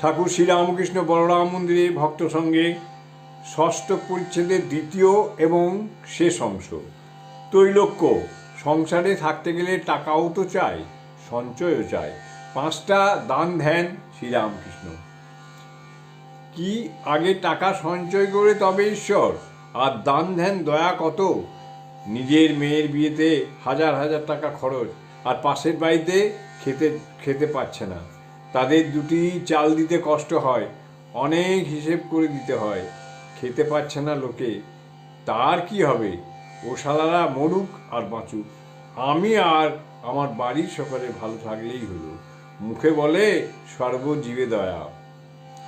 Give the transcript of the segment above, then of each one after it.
ঠাকুর শ্রীরামকৃষ্ণ বলরাম মন্দিরে ভক্ত সঙ্গে ষষ্ঠ পরিচ্ছেদের দ্বিতীয় এবং শেষ অংশ। তৈলক্য সংসারে থাকতে গেলে টাকাও তো চাই, সঞ্চয়ও চাই। পাঁচটা দান ধ্যান শ্রীরামকৃষ্ণ। কি আগে টাকা সঞ্চয় করে তবে ঈশ্বর? আর দান ধ্যান দয়া কত? নিজের মেয়ের বিয়েতে হাজার হাজার টাকা খরচ, আর পাশের বাড়িতে খেতে খেতে পাচ্ছে না। তাদের দুটি চাল দিতে কষ্ট হয়, অনেক হিসেব করে দিতে হয়, খেতে পাচ্ছে না লোকে। তার কি হবে? ও শালারা মরুক আর বাঁচুক। আমি আর আমার বাড়ির সকালে ভালো থাকলেই হলো। মুখে বলে, সর্বজীবে দয়া।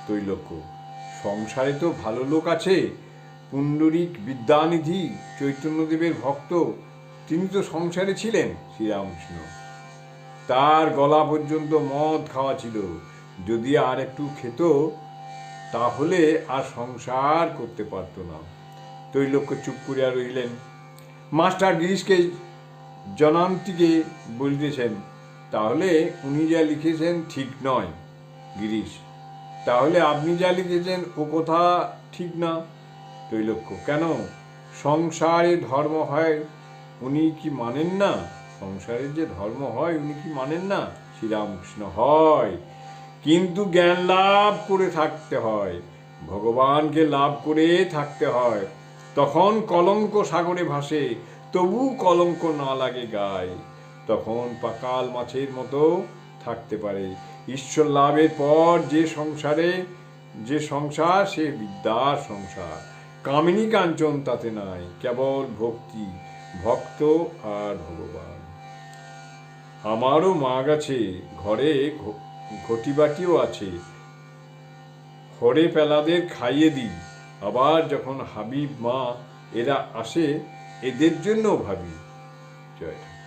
তৈলক্য সংসারে তো ভালো লোক আছে। পুণ্ডরিক বিদ্যানিধি চৈতন্যদেবের ভক্ত, তিনি তো সংসারে ছিলেন, শ্রীরামকৃষ্ণ। তার গলা পর্যন্ত মদ খাওয়া ছিল। যদি আর একটু খেত, তাহলে আর সংসার করতে পারত না। তৈলক্য চুপ করিয়া রইলেন মাস্টার গিরিশকে জনান্তিকে বলিতেছেন, তাহলে উনি যা লিখেছেন ঠিক নয়, গিরিশ। তাহলে আপনি যা লিখেছেন ও কথা ঠিক না? তৈলক্য কেন? সংসারে ধর্ম হয়, উনি কি মানেন না? সংসারে যে ধর্ম হয়, উনি কি মানেন না? শ্রীরামকৃষ্ণ হয়। কিন্তু জ্ঞান লাভ করে থাকতে হয়। ভগবানকে লাভ করে থাকতে হয়। তখন কলঙ্ক সাগরে ভাসে তবু কলঙ্ক না লাগে গায়ে। তখন পাকাল মাছের মতো থাকতে পারে। ঈশ্বর লাভের পর যে সংসারে, যে সংসার, সে বিদ্যার সংসার। কামিনী কাঞ্চন তাতে নাই, কেবল ভক্তি, ভক্ত আর ভগবান। আমারও মাগ আছে, ঘরে ঘটিবাটিও আছে হরে পেলাদের খাইয়ে দিই, আবার যখন হাবিব মা এরা আসে, এদের জন্য ভাবি জয়।